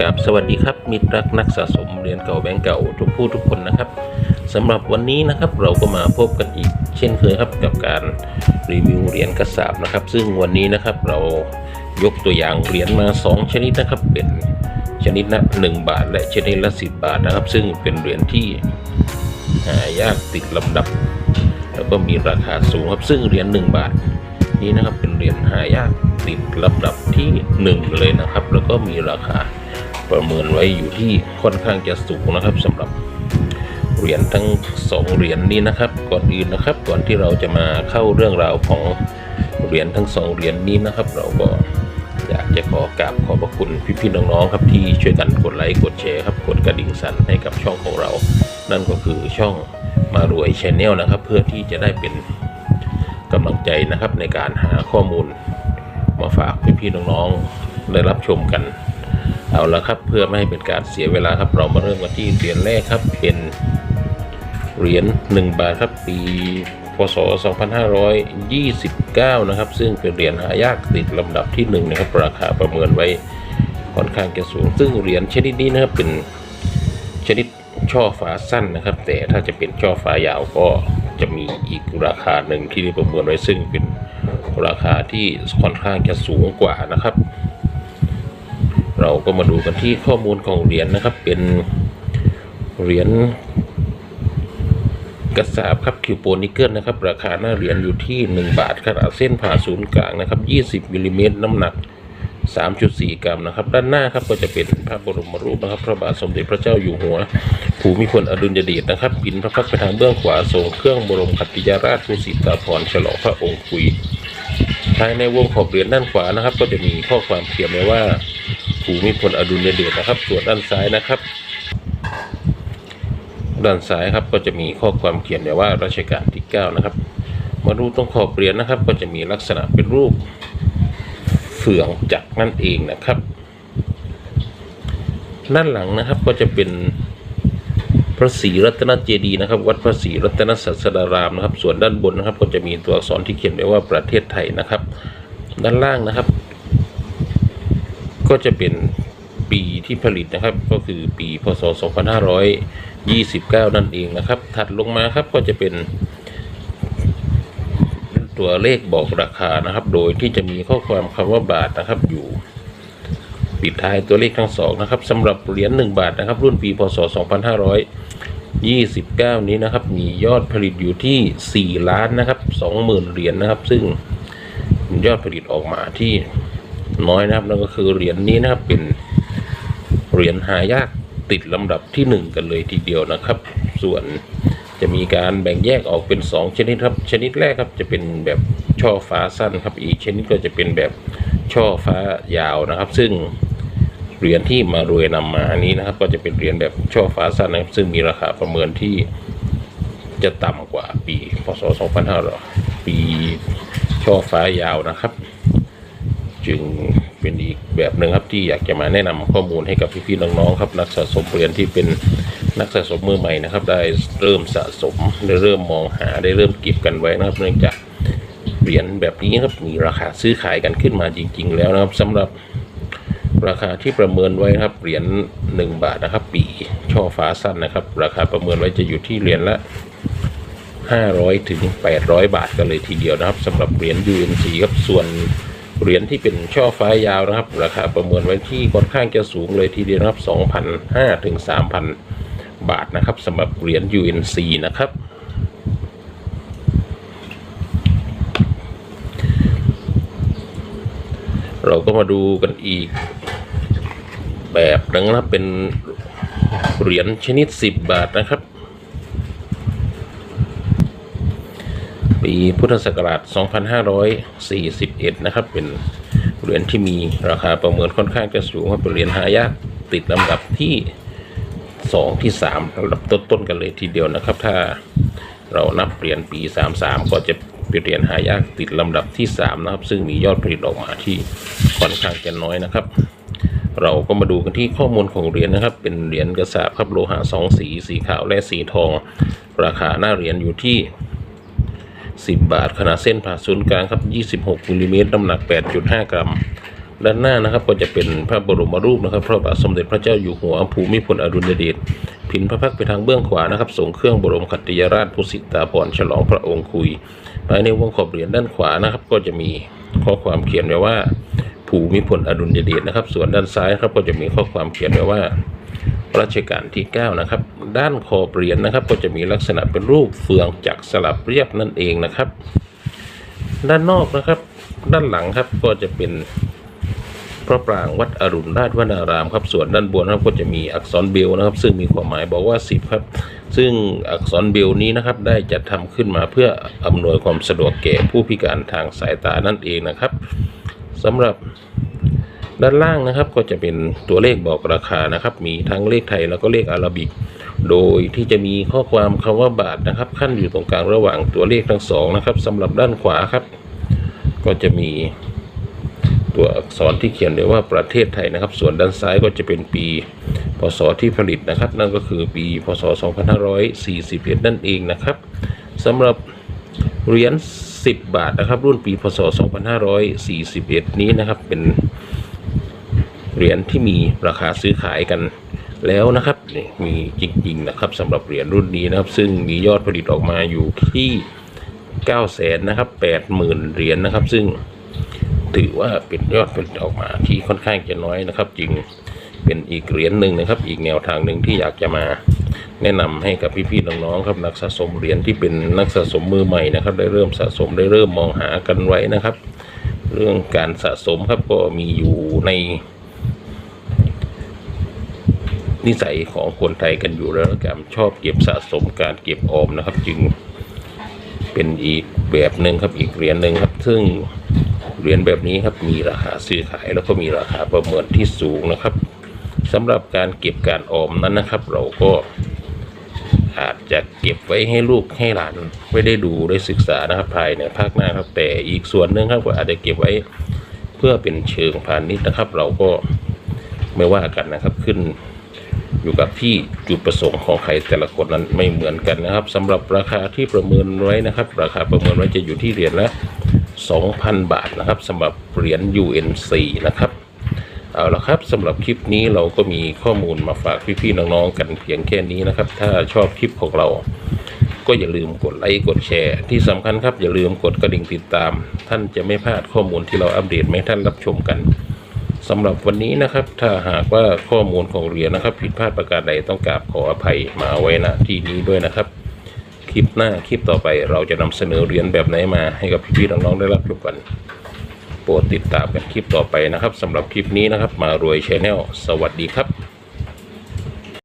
กับสวัสดีครับมิตรรักนักสะสมเหรียญเก่าแบงก์เก่าทุกผู้ทุกคนนะครับสำหรับวันนี้นะครับเราก็มาพบกันอีก เช่นเคยครับกับการรีวิวเหรียญกระสาบนะครับ ซึ่งวันนี้นะครับเรายกตัวอย่างเหรียญมา 2 ชนิดนะครับ เป็นชนิดละ1บาท และชนิดละ 10 บาทนะครับ ซึ่งเป็นเหรียญที่หายากติดลำดับ แล้วก็มีราคาสูงครับซึ่งเหรียญ1บาท นี้นะครับเป็นเหรียญหายากติดลำดับที่ 1 เลยนะครับ แล้วก็มีราคาประเมินไว้อยู่ที่ค่อนข้างจะสูงนะครับสำหรับเหรียญทั้งสองเหรียญนี้นะครับ ก่อนอื่นนะครับ ก่อนที่เราจะมาเข้าเรื่องราวของเหรียญทั้งสองเหรียญนี้นะครับ เราก็อยากจะขอกราบขอบพระคุณพี่ๆน้องๆครับที่ช่วยกันกดไลค์กดแชร์ครับกดกระดิ่งสั่นให้กับช่องของเรา นั่นก็คือช่องมารวยชแนลนะครับ เพื่อที่จะได้เป็น กำลังใจนะครับในการหาข้อมูลมาฝากพี่ๆน้องๆได้รับชมกัน เอาละครับเพื่อไม่ให้เป็นการเสียเวลาครับเรามาเริ่มกันที่เหรียญแรกครับเป็นเหรียญ1บาทครับปีพศ 2529 นะครับ ซึ่งเป็นเหรียญหายากติดลำดับที่1นะครับราคาประเมินไว้ค่อนข้างจะสูง ซึ่งเหรียญชนิดนี้นะครับเป็นชนิดช่อฟ้าสั้นนะครับ แต่ถ้าจะเป็นช่อฟ้ายาวก็ จะมีอีกราคาหนึ่งที่ได้ประเมินไว้ซึ่งเป็นราคาที่ค่อนข้างจะสูงกว่านะครับ เราก็มาดูกันที่ข้อมูลของเหรียญนะครับ เป็นเหรียญกระสาบครับคิวโปนิเกิลนะครับ ราคาหน้าเหรียญอยู่ที่ 1 บาทขนาดเส้นผ่าศูนย์กลางนะครับ 20มิลลิเมตรน้ำหนัก 3.4 กรัมนะครับ ด้านหน้าครับก็จะเป็นพระบรมรูปนะครับ พระบาทสมเด็จพระเจ้าอยู่หัว ภูมิพลอดุลยเดชนะครับบินพระพักตร์ไปทางเบื้องขวาทรงเครื่องบรมขัตติยาราชภูสิตาภรฉลองพระองค์คุยภายในวงขอบเหรียญด้านขวานะครับ ก็จะมีข้อความเขียนไว้ว่าภูมิพลอดุลยเดชนะครับ ส่วนด้านซ้ายนะครับ ด้านซ้ายครับก็จะมีข้อความเขียนไว้ว่ารัชกาลที่ 9 นะครับ มาดูตรงขอบเหรียญนะครับ ก็จะมีลักษณะเป็นรูป เฟืองจักนั่นเองนะครับ ด้านหลังนะครับก็จะเป็นพระศรีรัตนเจดีย์นะครับ วัดพระศรีรัตนศาสดารามนะครับ ส่วนด้านบนนะครับ ก็จะมีตัวอักษรที่เขียนไว้ว่าประเทศไทยนะครับ ด้านล่างนะครับ ก็จะเป็นปีที่ผลิตนะครับ ก็คือปีพศ 2529 นั่นเองนะครับ ถัดลงมาครับก็จะเป็น ตัวเลขบอกราคานะครับ โดยที่จะมีข้อความคำว่าบาทนะครับอยู่ปิดท้ายตัวเลขทั้งสองนะครับสำหรับเหรียญ1บาทนะครับ รุ่นปีพศ 2529 นี้นะครับ มียอดผลิตอยู่ที่ 4 ล้านนะครับ 20,000 เหรียญนะครับ ซึ่งยอดผลิตออกมาที่น้อยนะครับนั่นก็คือเหรียญนี้นะครับเป็นเหรียญหายากติดลำดับที่ 1 กันเลยทีเดียวนะครับ ส่วน จะมีการแบ่งแยกออกเป็น 2 ชนิดครับ ชนิดแรกครับจะเป็นแบบช่อฟ้าสั้นครับ อีกชนิดก็จะเป็นแบบช่อฟ้ายาวนะครับ ซึ่งเหรียญที่มารวยนำมานี้นะครับ ก็จะเป็นเหรียญแบบช่อฟ้าสั้นนะครับ ซึ่งมีราคาประเมินที่จะต่ำกว่าปีพศ 2500 ปีช่อฟ้ายาวนะครับ จึงเป็นอีกแบบหนึ่งครับที่อยากจะมาแนะนำข้อมูลให้กับพี่ๆน้องๆครับ นักสะสมเหรียญที่เป็น นักสะสมมือใหม่นะครับ ได้เริ่มสะสมได้เริ่มมองหาได้เริ่มเก็บกันไว้นะครับ เนื่องจากเหรียญแบบนี้ครับมีราคาซื้อขายกันขึ้นมาจริง ๆ แล้วนะครับสำหรับราคาที่ประเมินไว้นะครับเหรียญ1 บาทนะครับ ปีช่อฟ้าสั้นนะครับ ราคาประเมินไว้จะอยู่ที่เหรียญละ500ถึง800 บาทกันเลยทีเดียวนะครับสำหรับเหรียญ UNC ครับส่วนเหรียญที่เป็นช่อฟ้ายาวนะครับ ราคาประเมินไว้ที่ค่อนข้างจะสูงเลยทีเดียวนะครับ2,500ถึง3,000 บาทนะครับสำหรับเหรียญ UNC นะครับ เราก็มาดูกันอีก แบบนึงนะครับเป็นเหรียญชนิด 10 บาทนะครับ ปีพุทธศักราช 2541 นะครับ เป็นเหรียญที่มีราคาประเมินค่อนข้างจะสูงครับเป็นเหรียญหายากติดลำดับที่ 2ที่3ลำดับต้นๆกันเลยทีเดียวนะครับ ถ้าเรานับเหรียญปี 33 ก็จะเป็นเหรียญหายากติดลำดับที่ 3 นะครับ ซึ่งมียอดผลิตออกมาที่ค่อนข้างจะน้อยนะครับ เราก็มาดูกันที่ข้อมูลของเหรียญนะครับ เป็นเหรียญกระสาบครับโลหะสองสี สีขาวและสีทอง ราคาหน้าเหรียญอยู่ที่ 10 บาท ขนาดเส้นผ่าศูนย์กลางครับ 26มิลลิเมตรน้ำหนัก 8.5 กรัม ด้านหน้านะครับ ก็จะเป็นพระบรมรูปนะครับ พระบาทสมเด็จพระเจ้าอยู่หัวภูมิพลอดุลยเดชผินพระพักตร์ไปทางเบื้องขวานะครับส่งเครื่องบรมขัตติยราชพุสิตาพรฉลองพระองค์คุย ภายในวงขอบเหรียญด้านขวานะครับ ก็จะมีข้อความเขียนไว้ว่าภูมิพลอดุลยเดชนะครับ ส่วนด้านซ้ายครับก็จะมีข้อความเขียนไว้ว่ารัชกาลที่ 9 นะครับ ด้านขอบเหรียญนะครับ ก็จะมีลักษณะเป็นรูปเฟืองจักรสลับเรียบนั่นเองนะครับ ด้านนอกนะครับ ด้านหลังครับก็จะเป็น พระปรางวัดอรุณราชวนารามครับส่วนด้านบนนะครับก็จะมีอักษรเบลนะครับ ซึ่งมีความหมายบอกว่า10ครับ ซึ่งอักษรเบลนี้นะครับได้จัดทำขึ้นมาเพื่ออำนวยความสะดวกแก่ผู้พิการทางสายตานั่นเองนะครับสำหรับด้านล่างนะครับก็จะเป็นตัวเลขบอกราคานะครับ มีทั้งเลขไทยแล้วก็เลขอาราบิก โดยที่จะมีข้อความคำว่าบาทนะครับ ขั้นอยู่ตรงกลางระหว่างตัวเลขทั้งสองนะครับสำหรับด้านขวาครับ ก็จะมี ตัวอักษรที่เขียนไว้ว่าประเทศไทยนะครับ ส่วนด้านซ้ายก็จะเป็นปี พศที่ผลิตนะครับ นั่นก็คือปี พศ 2541 นั่นเองนะครับสำหรับเหรียญ10 บาทนะครับ รุ่นปี พศ 2541 นี้นะครับเป็นเหรียญที่มีราคาซื้อขายกันแล้วนะครับนี่มีจริงๆนะครับสำหรับเหรียญรุ่นนี้นะครับ ซึ่งมียอดผลิตออกมาอยู่ที่9 0 0 0 0นะครับ80,000 เหรียญนะครับ ซึ่ง ถือว่าเป็นยอดผลิตออกมาที่ค่อนข้างจะน้อยนะครับ จึงเป็นอีกเหรียญหนึ่งนะครับ อีกแนวทางหนึ่งที่อยากจะมาแนะนำให้กับพี่ๆน้องๆครับนักสะสมเหรียญที่เป็นนักสะสมมือใหม่นะครับ ได้เริ่มสะสมได้เริ่มมองหากันไว้นะครับ เรื่องการสะสมครับก็มีอยู่ใน นิสัยของคนไทยกันอยู่แล้วนะครับชอบเก็บสะสมการเก็บออมนะครับ จึงเป็นอีกแบบหนึ่งครับอีกเหรียญหนึ่งครับ ซึ่ง เรียญแบบนี้ครับมีราคาซื้อขายแล้วก็มีราคาประเมินที่สูงนะครับสำหรับการเก็บการออมนั้นนะครับ เราก็อาจจะเก็บไว้ให้ลูกให้หลานไว้ได้ดูได้ศึกษานะครับภายในภาคหน้าครับ แต่อีกส่วนหนึ่งครับก็อาจจะเก็บไว้เพื่อเป็นเชิงพาณิชย์นะครับ เราก็ไม่ว่ากันนะครับขึ้นอยู่กับที่จุดประสงค์ของใครแต่ละคนนั้นไม่เหมือนกันนะครับสำหรับราคาที่ประเมินไว้นะครับ ราคาประเมินไว้จะอยู่ที่เหรียญละ 2,000 บาทนะครับสำหรับเหรียญ UNC นะครับเอาละครับสำหรับคลิปนี้เราก็มีข้อมูลมาฝากพี่ๆน้องๆกันเพียงแค่นี้นะครับ ถ้าชอบคลิปของเราก็อย่าลืมกดไลค์กดแชร์ ที่สำคัญครับอย่าลืมกดกระดิ่งติดตาม ท่านจะไม่พลาดข้อมูลที่เราอัปเดตมาให้ท่านรับชมกันสำหรับวันนี้นะครับ ถ้าหากว่าข้อมูลของเหรียญนะครับ ผิดพลาดประการใดต้องกราบขออภัยมาไว้ณที่นี้ด้วยนะครับ ลิปหน้าคลิปต่อไป เราจะนำเสนอเหรียญแบบไหนมาให้กับพี่ๆน้องๆได้รับชมกันโปรดติดตามกันคลิปต่อไปนะครับสำหรับคลิปนี้นะครับ มารวยชาแนลสวัสดีครับ